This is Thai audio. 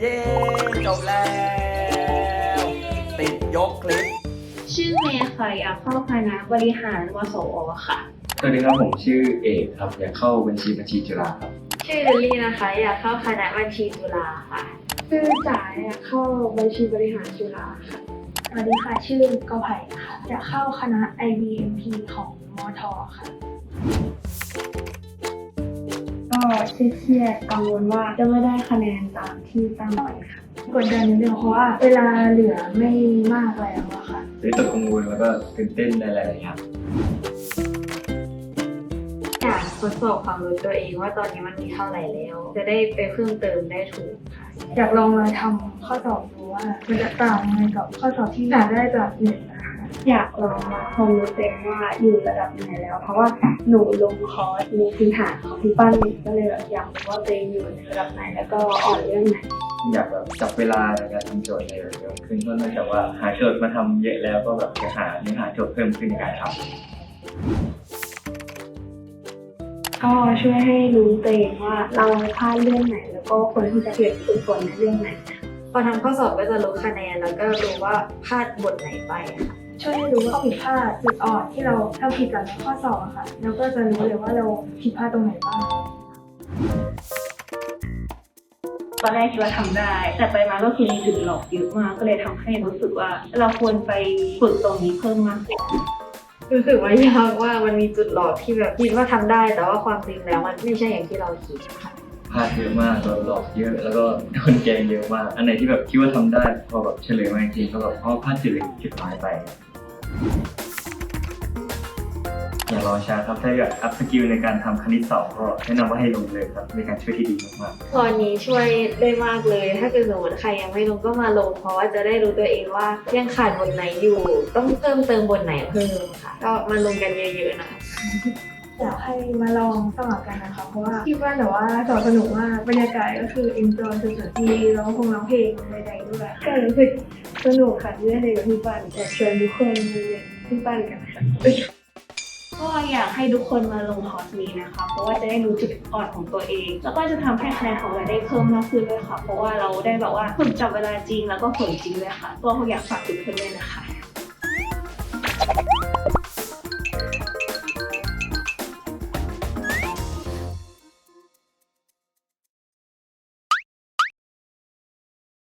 เย้จบแล้ว ติดยกคลิป ชื่อเมย์ค่ะอยากเข้าคณะบริหารวสอค่ะ สวัสดีครับผมชื่อเอกครับอยากเข้าบัญชีบัญชีจุฬาครับชื่อลิลลี่นะคะ อยากเข้าคณะบัญชีจุฬาค่ะ ชื่อจ๋าอยากเข้าบัญชีบริหารจุฬาค่ะสวัสดีค่ะชื่อกอไผ่ค่ะอยากเข้าคณะ IBMP ของมอทอค่ะก็ เครียดๆกังวลว่าจะไม่ได้คะแนนตามที่ตั้งไว้ค่ะกดดันนิดนึงเพราะว่าเวลาเหลือไม่มากแล้วอะค่ะวิตกกังวลแล้วก็ตื่นเต้นในหลายๆอย่างอยากทดสอบความรู้ตัวเองว่าตอนนี้มันมีเท่าไหร่แล้ว จะได้ไปเพิ่มเติมได้ถูกค่ะอยากลองมาทำข้อสอบดูว่ามันจะต่างยังไงกับข้อสอบที่หาได้จากเน็ตนะคะ อยากลองมาคงรู้ตัวเองว่าอยู่ระดับไหนแล้ว เพราะว่าหนูลงคอร์สมีพื้นฐานของพี่ปั้นก็เลยแบบอยากรู้ว่าตัวเองอยู่ในระดับไหนแล้วก็อ่อนเรื่องไหนอยากแบบจับเวลาในการทำโจทย์ในเร็วขึ้นเพราะเนื่องจากว่าหาโจทย์มาทำเยอะแล้วก็แบบจะหาเนื้อหาโจทย์เพิ่มขึ้นในการทำก็ช่วยให้รู้ตัวเองว่าเราพลาดเรื่องไหน แล้วก็ควรที่จะเปลี่ยนฝึกฝนในเรื่องไหนพอทำข้อสอบก็จะรู้คะแนนแล้วก็รู้ว่าพลาดบทไหนไปค่ะ ช่วยให้รู้ว่าข้อผิดพลาดจุดอ่อนที่เราทำผิดจากในข้อสอบอะค่ะแล้วก็จะรู้เลยว่าเราผิดพลาดตรงไหนบ้างตอนแรกคิดว่าทำได้ แต่ไปมาก็คือมีจุดหลอกเยอะมาก ก็เลยทำให้รู้สึกว่า เราควรไปฝึกตรงนี้เพิ่มมากขึ้นรู้สึกว่ายากว่ามันมีจุดหลอกที่แบบคิดว่าทำได้ แต่ว่าความจริงแล้วมันไม่ใช่อย่างที่เราคิดค่ะ พลาดเยอะมากโดนหลอกเยอะ แล้วก็โดนแกงเยอะมาก อันไหนที่แบบคิดว่าทำได้ พอแบบเฉลยมาจริงๆก็แบบอ๋อพลาดจุดเล็กจุดน้อยไป อย่ารอช้าครับถ้าอยากอัพสกิลในการทำคณิตสองก็แนะนำว่าให้ลงเลยครับเป็นการช่วยที่ดีมากๆตอนนี้ช่วยได้มากเลย ถ้าเกิดสมมติใครยังไม่ลงก็มาลง เพราะว่าจะได้รู้ตัวเองว่ายังขาดบทไหนอยู่ ต้องเพิ่มเติมบทไหนเพิ่มค่ะ ก็มาลงกันเยอะๆนะคะ อยากให้มาลองสมัครกันนะคะ เพราะว่าคิดว่าแต่ว่าสอบสนุกมากบรรยากาศก็คือ enjoy สุดๆมีร้องคงร้องเพลงใดๆด้วยก็รู้สึกสนุกค่ะที่ได้เรียนกับพี่ปันอยากชวนทุกคนมาเรียนพี่ปันกันค่ะก็อยากให้ทุกคนมาลงคอร์สนี้นะคะ เพราะว่าจะได้รู้จุดอ่อนของตัวเอง แล้วก็จะทำให้คะแนนของเราได้เพิ่มมากขึ้นด้วยค่ะ เพราะว่าเราได้แบบว่าฝึกจับเวลาจริงแล้วก็ผลจริงด้วยค่ะ ก็อยากฝากทุกคนด้วยนะคะ